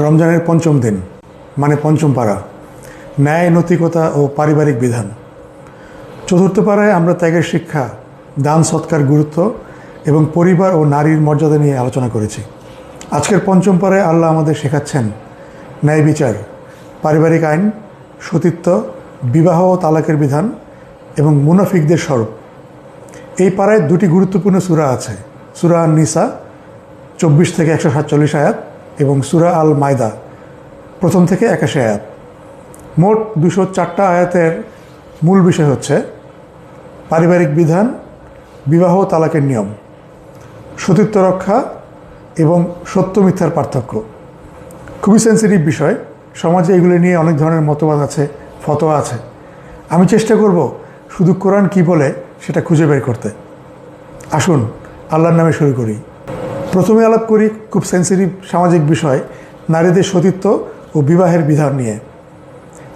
রমজানের পঞ্চম দিন মানে পঞ্চম পাড়া, ন্যায়, নৈতিকতা ও পারিবারিক বিধান। চতুর্থ পাড়ায় আমরা ত্যাগের শিক্ষা, দান, সৎকার, গুরুত্ব এবং পরিবার ও নারীর মর্যাদা নিয়ে আলোচনা করেছি। আজকের পঞ্চম পাড়ায় আল্লাহ আমাদের শেখাচ্ছেন ন্যায় বিচার, পারিবারিক আইন, সতীত্ব, বিবাহ ও তালাকের বিধান এবং মুনাফিকদের স্বরূপ। এই পাড়ায় দুটি গুরুত্বপূর্ণ সূরা আছে, সুরা নিসা চব্বিশ থেকে একশো সাতচল্লিশ আয়াত এবং সুরা আল মায়দা প্রথম থেকে একাশি আয়াত। মোট দুশো চারটা আয়াতের মূল বিষয় হচ্ছে পারিবারিক বিধান, বিবাহ তালাকের নিয়ম, সতীত্ব রক্ষা এবং সত্য মিথ্যার পার্থক্য। খুবই সেন্সিটিভ বিষয়। সমাজে এগুলো নিয়ে অনেক ধরনের মতবাদ আছে, ফতোয়া আছে। আমি চেষ্টা করব শুধু কোরআন কি বলে সেটা খুঁজে বের করতে। আসুন, আল্লাহর নামে শুরু করি। প্রথমে আলাপ করি খুব সেন্সিটিভ সামাজিক বিষয়, নারীদের সতীত্ব ও বিবাহের বিধান নিয়ে।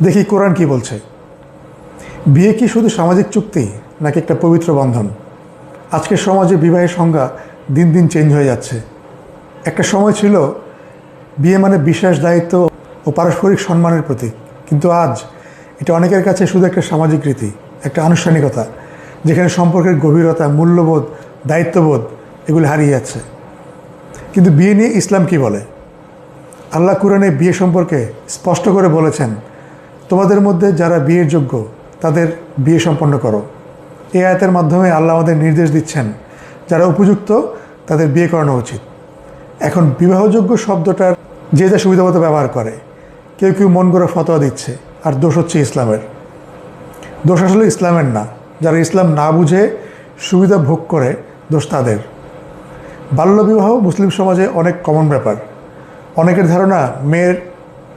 দেখি কোরআন কি বলছে। বিয়ে কি শুধু সামাজিক চুক্তি নাকি একটা পবিত্র বন্ধন? আজকের সমাজে বিবাহের সংজ্ঞা দিন দিন চেঞ্জ হয়ে যাচ্ছে। একটা সময় ছিল বিয়ে মানে বিশ্বাস দায়িত্ব ও পারস্পরিক সম্মানের প্রতীক। কিন্তু আজ এটা অনেকের কাছে শুধু একটা সামাজিক রীতি, একটা আনুষ্ঠানিকতা, যেখানে সম্পর্কের গভীরতা, মূল্যবোধ, দায়িত্ববোধ এগুলি হারিয়ে যাচ্ছে। কিন্তু বিয়ে নিয়ে ইসলাম কি বলে? আল্লাহ কুরআনে বিয়ে সম্পর্কে স্পষ্ট করে বলেছেন, তোমাদের মধ্যে যারা বিয়ের যোগ্য, তাদের বিয়ে সম্পন্ন করো। এই আয়াতের মাধ্যমে আল্লাহ আমাদের নির্দেশ দিচ্ছেন, যারা উপযুক্ত, তাদের বিয়ে করানো উচিত। এখন বিবাহযোগ্য শব্দটার যে যা সুবিধামতো ব্যবহার করে, কেউ কেউ মন করে ফতোয়া দিচ্ছে, আর দোষ হচ্ছে ইসলামের। দোষ আসলে ইসলামের না, যারা ইসলাম না বুঝে সুবিধা ভোগ করে, দোষ তাদের। বাল্যবিবাহ মুসলিম সমাজে অনেক কমন ব্যাপার। অনেকের ধারণা মেয়ের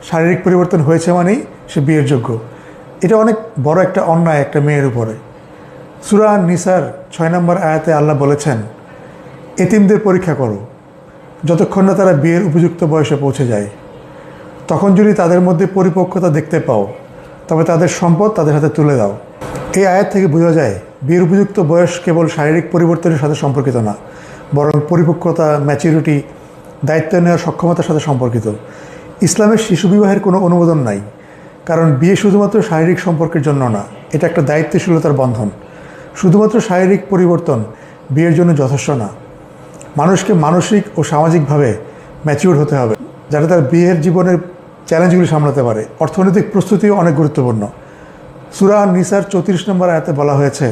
শারীরিক পরিবর্তন হয়েছে মানেই সে বিয়ের যোগ্য। এটা অনেক বড় একটা অন্যায় একটা মেয়ের উপরে। সুরা নিসার ছয় নম্বর আয়াতে আল্লাহ বলেছেন, এতিমদের পরীক্ষা করো। যতক্ষণ না তারা বিয়ের উপযুক্ত বয়সে পৌঁছে যায়। তখন যদি তাদের মধ্যে পরিপক্কতা দেখতে পাও, তবে তাদের সম্পদ তাদের হাতে তুলে দাও। এই আয়াত থেকে বোঝা যায়, বিয়ের উপযুক্ত বয়স কেবল শারীরিক পরিবর্তনের সাথে সম্পর্কিত না। বরং পরিপক্কতা ম্যাচিউরিটি দায়িত্ব নেওয়ার সক্ষমতার সাথে সম্পর্কিত। ইসলামের শিশু বিবাহের কোনো অনুমোদন নাই, কারণ বিয়ে শুধুমাত্র শারীরিক সম্পর্কের জন্য না, এটা একটা দায়িত্বশীলতার বন্ধন। শুধুমাত্র শারীরিক পরিবর্তন বিয়ের জন্য যথেষ্ট না। মানুষকে মানসিক ও সামাজিকভাবে ম্যাচিউর হতে হবে, যাতে তার বিয়ের জীবনের চ্যালেঞ্জগুলি সামলাতে পারে। অর্থনৈতিক প্রস্তুতিও অনেক গুরুত্বপূর্ণ। সুরা নিসার চৌত্রিশ নম্বর আয়াতে বলা হয়েছে,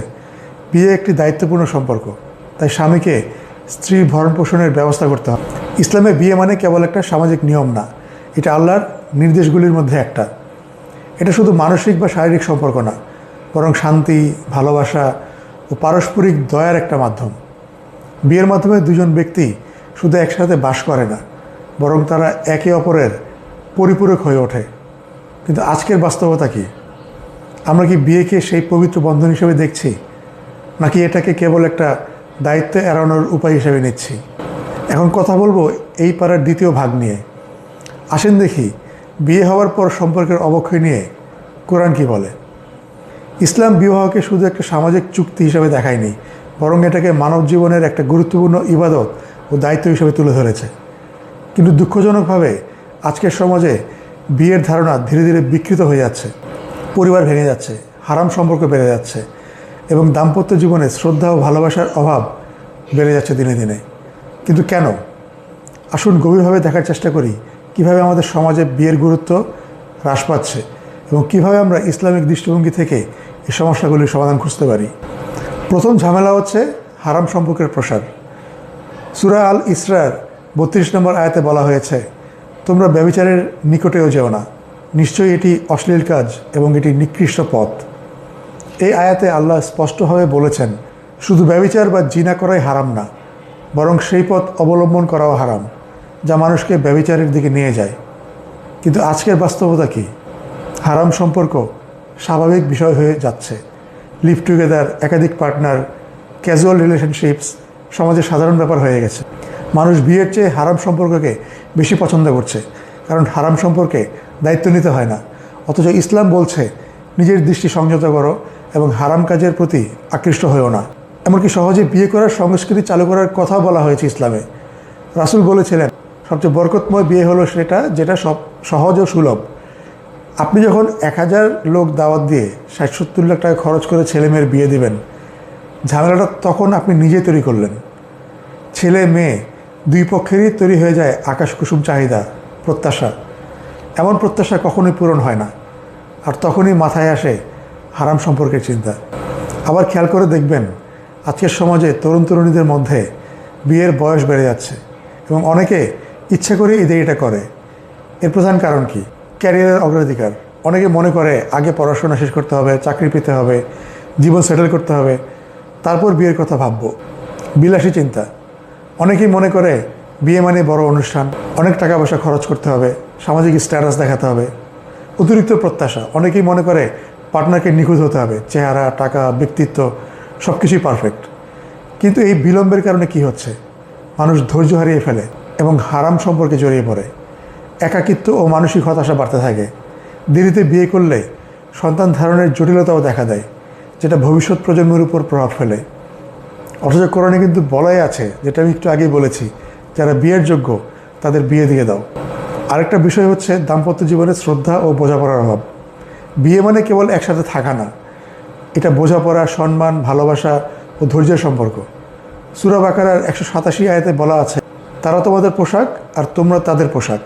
বিয়ে একটি দায়িত্বপূর্ণ সম্পর্ক, তাই স্বামীকে স্ত্রীর ভরণ পোষণের ব্যবস্থা করতে হবে। ইসলামে বিয়ে মানে কেবল একটা সামাজিক নিয়ম না, এটা আল্লাহর নির্দেশগুলির মধ্যে একটা। এটা শুধু মানসিক বা শারীরিক সম্পর্ক না, বরং শান্তি, ভালোবাসা ও পারস্পরিক দয়ার একটা মাধ্যম। বিয়ের মাধ্যমে দুজন ব্যক্তি শুধু একসাথে বাস করে না, বরং তারা একে অপরের পরিপূরক হয়ে ওঠে। কিন্তু আজকের বাস্তবতা কি? আমরা কি বিয়েকে সেই পবিত্র বন্ধন হিসেবে দেখছি? নাকি এটাকে কেবল একটা দায়িত্ব এড়ানোর উপায় হিসেবে নিচ্ছি। এখন কথা বলব এই পাড়ার দ্বিতীয় ভাগ নিয়ে। আসেন দেখি, বিয়ে হওয়ার পর সম্পর্কের অবক্ষয় নিয়ে কোরআন কি বলে? ইসলাম বিবাহকে শুধু একটা সামাজিক চুক্তি হিসেবে দেখায়নি, বরং এটাকে মানব জীবনের একটা গুরুত্বপূর্ণ ইবাদত ও দায়িত্ব হিসেবে তুলে ধরেছে। কিন্তু দুঃখজনকভাবে আজকের সমাজে বিয়ের ধারণা ধীরে ধীরে বিকৃত হয়ে যাচ্ছে, পরিবার ভেঙে যাচ্ছে, হারাম সম্পর্ক বেড়ে যাচ্ছে এবং দাম্পত্য জীবনে শ্রদ্ধা ও ভালোবাসার অভাব বেড়ে যাচ্ছে দিনে দিনে। কিন্তু কেন? আসুন গভীরভাবে দেখার চেষ্টা করি কীভাবে আমাদের সমাজে বিয়ের গুরুত্ব হ্রাস পাচ্ছে এবং কীভাবে আমরা ইসলামিক দৃষ্টিভঙ্গি থেকে এই সমস্যাগুলির সমাধান খুঁজতে পারি। প্রথম ঝামেলা হচ্ছে হারাম সম্পর্কের প্রসার। সুরা আল ইসরার বত্রিশ নম্বর আয়াতে বলা হয়েছে, তোমরা ব্যবিচারের নিকটেও যেও না। নিশ্চয়ই এটি অশ্লীল কাজ এবং এটি নিকৃষ্ট পথ। এই আয়াতে আল্লাহ স্পষ্টভাবে বলেছেন, শুধু ব্যবিচার বা জিনা করাই হারাম না, বরং সেই পথ অবলম্বন করাও হারাম, যা মানুষকে ব্যবিচারের দিকে নিয়ে যায়। কিন্তু আজকের বাস্তবতা কি? হারাম সম্পর্ক স্বাভাবিক বিষয় হয়ে যাচ্ছে। লিভ টুগেদার একাধিক পার্টনার ক্যাজুয়াল রিলেশনশিপস সমাজের সাধারণ ব্যাপার হয়ে গেছে। মানুষ বিয়ের চেয়ে হারাম সম্পর্ককে বেশি পছন্দ করছে, কারণ হারাম সম্পর্কে দায়িত্ব নিতে হয় না। অথচ ইসলাম বলছে, নিজের দৃষ্টি সংযত করো এবং হারাম কাজের প্রতি আকৃষ্ট হয়েও না। এমনকি সহজে বিয়ে করার, সংস্কৃতি চালু করার কথা বলা হয়েছে ইসলামে। রাসুল বলেছিলেন, সবচেয়ে বরকতময় বিয়ে হলো সেটা, যেটা সব সহজ ও সুলভ। আপনি যখন এক হাজার লোক দাওয়াত দিয়ে ষাট সত্তর লাখ টাকা খরচ করে ছেলে মেয়ের বিয়ে দিবেন, ঝামেলাটা তখন আপনি নিজে তৈরি করলেন। ছেলে মেয়ে দুই পক্ষেরই তৈরি হয়ে যায় আকাশ কুসুম চাহিদা, প্রত্যাশা। এমন প্রত্যাশা কখনোই পূরণ হয় না। আর তখনই মাথায় আসে হারাম সম্পর্কের চিন্তা। আবার খেয়াল করে দেখবেন, আজকের সমাজে তরুণ তরুণীদের মধ্যে বিয়ের বয়স বেড়ে যাচ্ছে এবং অনেকে ইচ্ছে করে এই দেরিটা করে। এর প্রধান কারণ কি? ক্যারিয়ারের অগ্রাধিকার। অনেকে মনে করে আগে পড়াশোনা শেষ করতে হবে, চাকরি পেতে হবে, জীবন সেটেল করতে হবে, তারপর বিয়ের কথা ভাববো। বিলাসী চিন্তা। অনেকেই মনে করে বিয়ে মানে বড় অনুষ্ঠান, অনেক টাকা পয়সা খরচ করতে হবে, সামাজিক স্ট্যাটাস দেখাতে হবে। অতিরিক্ত প্রত্যাশা। অনেকেই মনে করে পার্টনারকে নিখুঁত হতে হবে, চেহারা, টাকা, ব্যক্তিত্ব সব কিছুই পারফেক্ট কিন্তু এই বিলম্বের কারণে কি হচ্ছে? মানুষ ধৈর্য হারিয়ে ফেলে এবং হারাম সম্পর্কে জড়িয়ে পড়ে। একাকিত্ব ও মানসিক হতাশা বাড়তে থাকে। দেরিতে বিয়ে করলে সন্তান ধারণের জটিলতাও দেখা দেয়, যেটা ভবিষ্যৎ প্রজন্মের উপর প্রভাব ফেলে। অথচ কোরআনে কিন্তু বলাই আছে, যেটা আমি একটু আগেই বলেছি, যারা বিয়ের যোগ্য, তাদের বিয়ে দিয়ে দাও। আরেকটা বিষয় হচ্ছে দাম্পত্য জীবনে শ্রদ্ধা ও বোঝাপড়ার অভাব। বিয়ে মানে কেবল একসাথে থাকা না। এটা বোঝাপড়া, সম্মান, ভালোবাসা ও ধৈর্যের সম্পর্ক। সুরা বাকারার একশো সাতাশি আয়তে বলা আছে, তারা তোমাদের পোশাক আর তোমরা তাদের পোশাক।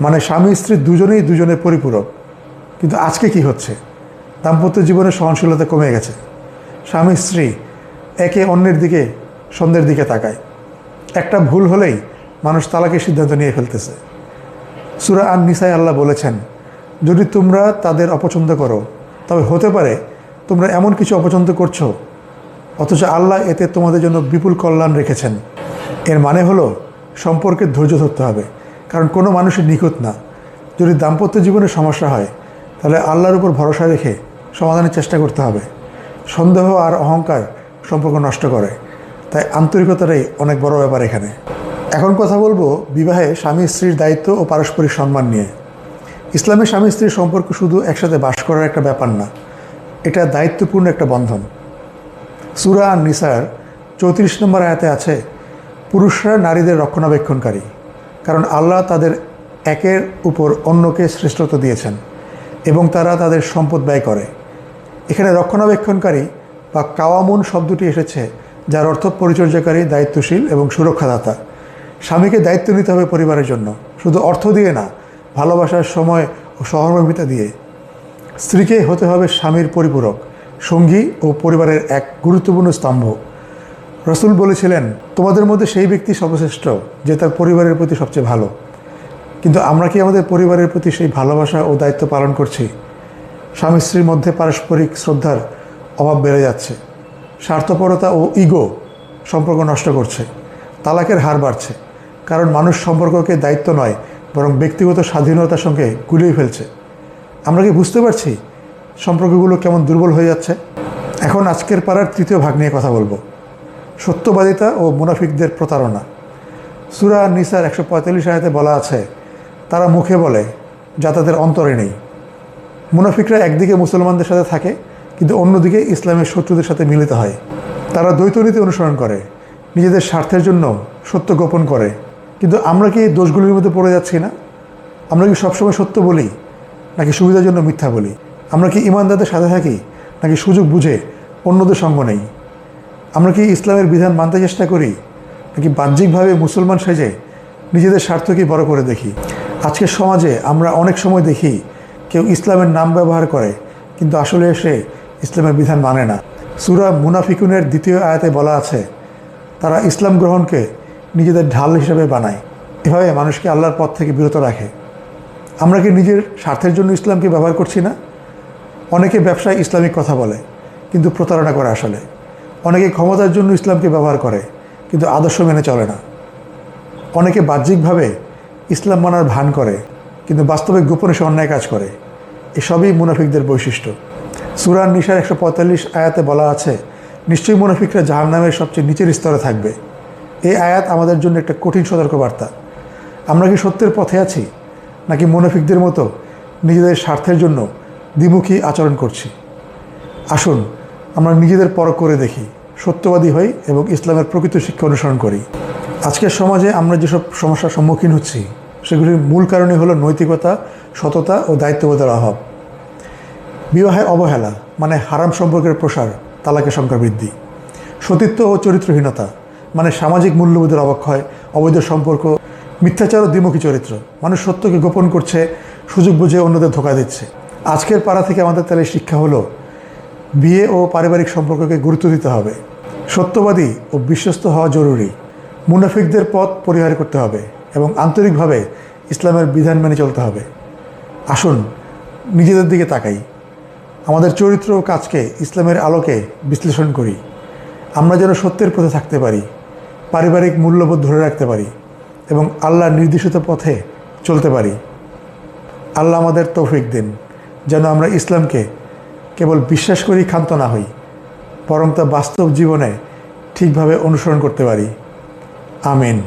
মানে স্বামী স্ত্রী দুজনেই দুজনের পরিপূরক। কিন্তু আজকে কি হচ্ছে? দাম্পত্য জীবনে সহনশীলতা কমে গেছে। স্বামী স্ত্রী একে অন্যের দিকে, সন্ধ্যের দিকে তাকায়। একটা ভুল হলেই মানুষ তালাকের সিদ্ধান্ত নিয়ে ফেলতেছে। সুরা আন নিসাই আল্লাহ বলেছেন যদি তোমরা তাদের অপছন্দ করো, তবে হতে পারে তোমরা এমন কিছু অপছন্দ করছ, অথচ আল্লাহ এতে তোমাদের জন্য বিপুল কল্যাণ রেখেছেন। এর মানে হলো, সম্পর্কে ধৈর্য ধরতে হবে, কারণ কোনো মানুষের নিখুঁত না। যদি দাম্পত্য জীবনে সমস্যা হয়, তাহলে আল্লাহর উপর ভরসা রেখে সমাধানের চেষ্টা করতে হবে। সন্দেহ আর অহংকার সম্পর্ক নষ্ট করে, তাই আন্তরিকতাটাই অনেক বড় ব্যাপার এখানে। এখন কথা বলব বিবাহে স্বামী স্ত্রীর দায়িত্ব ও পারস্পরিক সম্মান নিয়ে। ইসলামে স্বামী স্ত্রীর সম্পর্ক শুধু একসাথে বাস করার একটা ব্যাপার না, এটা দায়িত্বপূর্ণ একটা বন্ধন। সুরা আর নিসার চৌত্রিশ নম্বর আয়াতে আছে, পুরুষরা নারীদের রক্ষণাবেক্ষণকারী, কারণ আল্লাহ তাদের একের উপর অন্যকে শ্রেষ্ঠত্ব দিয়েছেন এবং তারা তাদের সম্পদ ব্যয় করে। এখানে রক্ষণাবেক্ষণকারী বা কাওয়ামুন শব্দটি এসেছে, যার অর্থ পরিচর্যাকারী, দায়িত্বশীল এবং সুরক্ষাদাতা। স্বামীকে দায়িত্ব নিতে হবে পরিবারের জন্য, শুধু অর্থ দিয়ে না ভালোবাসার সময় ও সহমর্মিতা দিয়ে স্ত্রীকে হতে হবে স্বামীর পরিপূরক, সঙ্গী ও পরিবারের এক গুরুত্বপূর্ণ স্তম্ভ। রসুল বলেছিলেন, তোমাদের মধ্যে সেই ব্যক্তি সর্বশ্রেষ্ঠ যে তার পরিবারের প্রতি সবচেয়ে ভালো। কিন্তু আমরা কি আমাদের পরিবারের প্রতি সেই ভালোবাসা ও দায়িত্ব পালন করছি? স্বামী স্ত্রীর মধ্যে পারস্পরিক শ্রদ্ধার অভাব বেড়ে যাচ্ছে। স্বার্থপরতা ও ইগো সম্পর্ক নষ্ট করছে। তালাকের হার বাড়ছে। কারণ মানুষ সম্পর্ককে দায়িত্ব নয় বরং ব্যক্তিগত স্বাধীনতার সঙ্গে গুলিয়ে ফেলছে। আমরা কি বুঝতে পারছি সম্পর্কগুলো কেমন দুর্বল হয়ে যাচ্ছে? এখন আজকের পাড়ার তৃতীয় ভাগ নিয়ে কথা বলব। সত্যবাদিতা ও মুনাফিকদের প্রতারণা। সুরা নিসার একশো পঁয়তাল্লিশ আয়াতে বলা আছে, তারা মুখে বলে যা তাদের অন্তরে নেই। মুনাফিকরা একদিকে মুসলমানদের সাথে থাকে, কিন্তু অন্যদিকে ইসলামের শত্রুদের সাথে মিলিত হয়। তারা দ্বৈতনীতি অনুসরণ করে, নিজেদের স্বার্থের জন্য সত্য গোপন করে। কিন্তু আমরা কি দোষগুলির মধ্যে পড়ে যাচ্ছি না? আমরা কি সবসময় সত্য বলি, নাকি সুবিধার জন্য মিথ্যা বলি? আমরা কি ইমানদারদের সাথে থাকি, নাকি সুযোগ বুঝে অন্যদের সঙ্গ নেই? আমরা কি ইসলামের বিধান মানতে চেষ্টা করি, নাকি বাহ্যিকভাবে মুসলমান সেজে নিজেদের স্বার্থকেই বড় করে দেখি? আজকের সমাজে আমরা অনেক সময় দেখি, কেউ ইসলামের নাম ব্যবহার করে, কিন্তু আসলে এসে ইসলামের বিধান মানে না। সুরা মুনাফিকুনের দ্বিতীয় আয়াতে বলা আছে, তারা ইসলাম গ্রহণকে নিজেদের ঢাল হিসেবে বানায়। এভাবে মানুষকে আল্লাহর পথ থেকে বিরত রাখে। আমরা কি নিজের স্বার্থের জন্য ইসলামকে ব্যবহার করছি না? অনেকে ব্যবসায় ইসলামিক কথা বলে, কিন্তু প্রতারণা করে আসলে। অনেকে ক্ষমতার জন্য ইসলামকে ব্যবহার করে, কিন্তু আদর্শ মেনে চলে না। অনেকে বাহ্যিকভাবে ইসলাম মানার ভান করে, কিন্তু বাস্তবে গোপনে সে অন্যায় কাজ করে। এসবই মুনাফিকদের বৈশিষ্ট্য। সুরান নিশার একশো পঁয়তাল্লিশ আয়াতে বলা আছে, নিশ্চয়ই মুনাফিকরা জাহান নামের সবচেয়ে নিচের স্তরে থাকবে। এই আয়াত আমাদের জন্য একটা কঠিন সতর্কবার্তা। আমরা কি সত্যের পথে আছি, নাকি মুনাফিকদের মতো নিজেদের স্বার্থের জন্য দ্বিমুখী আচরণ করছি? আসুন, আমরা নিজেদের পরখ করে দেখি, সত্যবাদী হই এবং ইসলামের প্রকৃত শিক্ষা অনুসরণ করি। আজকের সমাজে আমরা যেসব সমস্যার সম্মুখীন হচ্ছি, সেগুলির মূল কারণই হলো নৈতিকতা, সততা ও দায়িত্ববোধের অভাব। বিবাহের অবহেলা মানে হারাম সম্পর্কের প্রসার, তালাকের সংখ্যা বৃদ্ধি। সতীত্ব ও চরিত্রহীনতা মানে সামাজিক মূল্যবোধের অবক্ষয়, অবৈধ সম্পর্ক, মিথ্যাচার ও দ্বিমুখী চরিত্র। মানুষ সত্যকে গোপন করছে, সুযোগ বুঝে অন্যদের ধোকা দিচ্ছে। আজকের পাড়া থেকে আমাদের তাহলে শিক্ষা হলো, বিয়ে ও পারিবারিক সম্পর্ককে গুরুত্ব দিতে হবে। সত্যবাদী ও বিশ্বস্ত হওয়া জরুরি। মুনাফিকদের পথ পরিহার করতে হবে এবং আন্তরিকভাবে ইসলামের বিধান মেনে চলতে হবে। আসুন, নিজেদের দিকে তাকাই। আমাদের চরিত্র ও কাজকে ইসলামের আলোকে বিশ্লেষণ করি। আমরা যেন সত্যের পথে থাকতে পারি। পারিবারিক মূল্যবোধ ধরে রাখতে পারি এবং আল্লাহ নির্দেশিত পথে চলতে পারি। আল্লাহ আমাদের তৌফিক দিন। যেন আমরা ইসলামকে কেবল বিশ্বাস করি ক্ষান্ত না হই, বরং তা বাস্তব জীবনে ঠিকভাবে অনুসরণ করতে পারি। আমিন।